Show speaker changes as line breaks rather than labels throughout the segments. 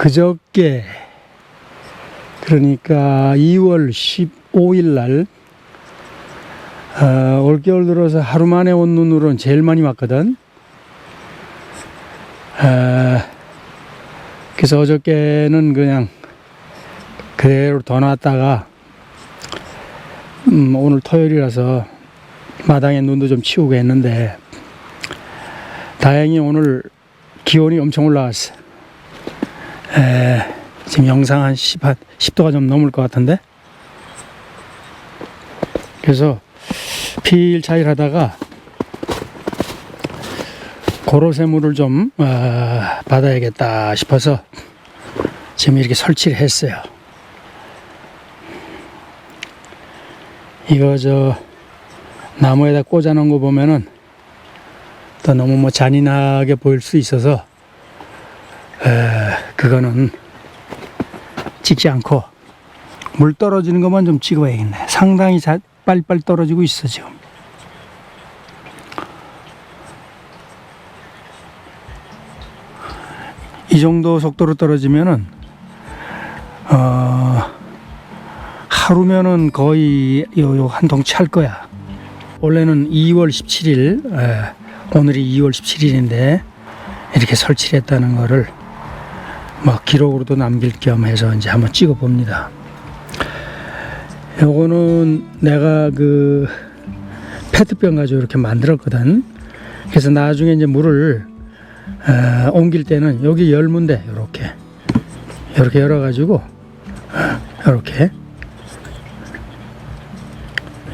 그저께 그러니까 2월 15일 날 어, 올겨울 들어서 하루 만에 온 눈으로는 제일 많이 왔거든. 어, 그래서 어저께는 그냥 그대로 더 놨다가 음, 오늘 토요일이라서 마당에 눈도 좀 치우고 했는데 다행히 오늘 기온이 엄청 올라갔어. 에, 지금 영상 한 10, 한 10도가 좀 넘을 것 같은데. 그래서 필차일 하다가 고로쇠물을 좀 어, 받아야겠다 싶어서 지금 이렇게 설치를 했어요. 이거 저 나무에다 꽂아 놓은 거 보면은 또 너무 뭐 잔인하게 보일 수 있어서 에, 그거는 찍지 않고 물 떨어지는 것만 좀 찍어야겠네. 상당히 자, 빨리빨리 떨어지고 있어 지금. 이 정도 속도로 떨어지면은 어, 하루면은 거의 한통찰 거야. 원래는 2월 17일, 에, 오늘이 2월 17일인데 이렇게 설치를 했다는 거를 뭐 기록으로도 남길 겸 해서 이제 한번 찍어 봅니다. 요거는 내가 그 페트병 가지고 이렇게 만들었거든. 그래서 나중에 이제 물을 어, 옮길 때는 여기 열문데 이렇게 이렇게 열어가지고 이렇게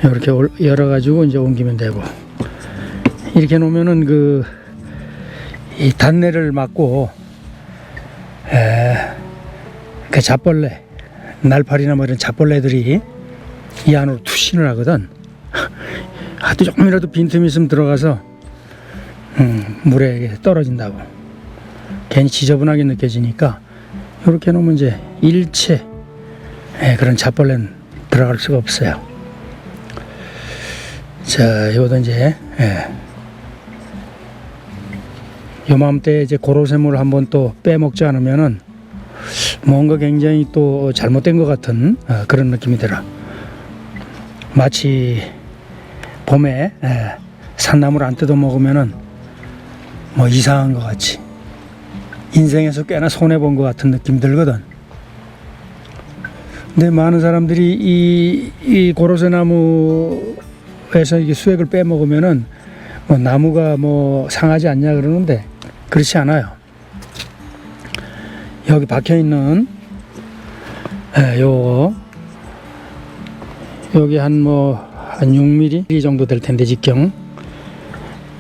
이렇게 열어가지고 이제 옮기면 되고 이렇게 놓으면은 그 이 단내를 막고 에, 그 잡벌레 날파리나 뭐 이런 잡벌레들이 이 안으로 투신을 하거든. 하도 조금이라도 빈틈이 있으면 들어가서 음, 물에 떨어진다고. 괜히 지저분하게 느껴지니까 이렇게 놓으면 이제 일체 예, 그런 잡벌레는 들어갈 수가 없어요. 자, 이것도 이제 예. 요맘때 이제 고로쇠물을 한번 또 빼먹지 않으면은 뭔가 굉장히 또 잘못된 것 같은 어, 그런 느낌이 들어. 마치 봄에 예, 산나물 안 뜯어 먹으면은 뭐 이상한 것 같이 인생에서 꽤나 손해 본 것 같은 느낌 들거든. 근데 많은 사람들이 이, 이 고로쇠 나무에서 이게 수액을 빼먹으면은 뭐 나무가 뭐 상하지 않냐 그러는데 그렇지 않아요. 여기 박혀 있는 예, 요 여기 한 뭐한 6mm 정도 될 텐데 직경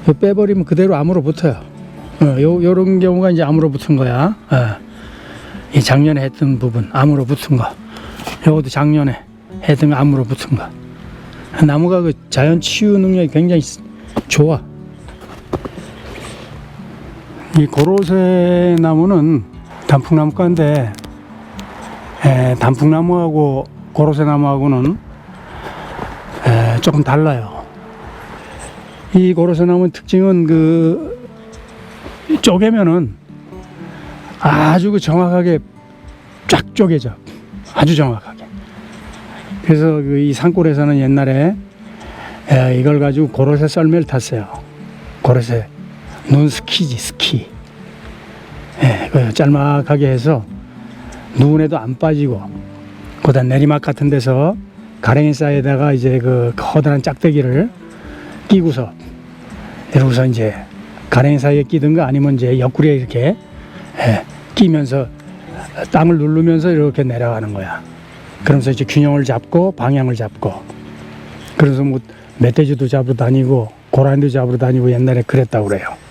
요 빼버리면 그대로 암으로 붙어요. 어, 요 요런 경우가 이제 암으로 붙은 거야. 어. 이 작년에 했던 부분 암으로 붙은 거. 요것도 작년에 했던 거 암으로 붙은 거. 나무가 그 자연 치유 능력이 굉장히 좋아. 이 고로쇠 나무는 단풍나무과인데 에, 단풍나무하고 고로쇠 나무하고는 에, 조금 달라요. 이 고로쇠 나무 특징은 그 쪼개면은 아주 그 정확하게 쫙 쪼개져. 아주 정확하게. 그래서 그 이 산골에서는 옛날에 에, 이걸 가지고 고로쇠 썰매를 탔어요. 고로쇠 눈 스키지 스키. 예, 그 짤막하게 해서 눈에도 안 빠지고 그다음 내리막 같은 데서 가랭이 사이에다가 이제 그 커다란 짝대기를 끼고서 이러고서 이제 가랭이 사이에 끼든가 아니면 이제 옆구리에 이렇게 예, 끼면서 땅을 누르면서 이렇게 내려가는 거야. 그러면서 이제 균형을 잡고 방향을 잡고 그래서 뭐 멧돼지도 잡으러 다니고 고라니도 잡으러 다니고 옛날에 그랬다고 그래요.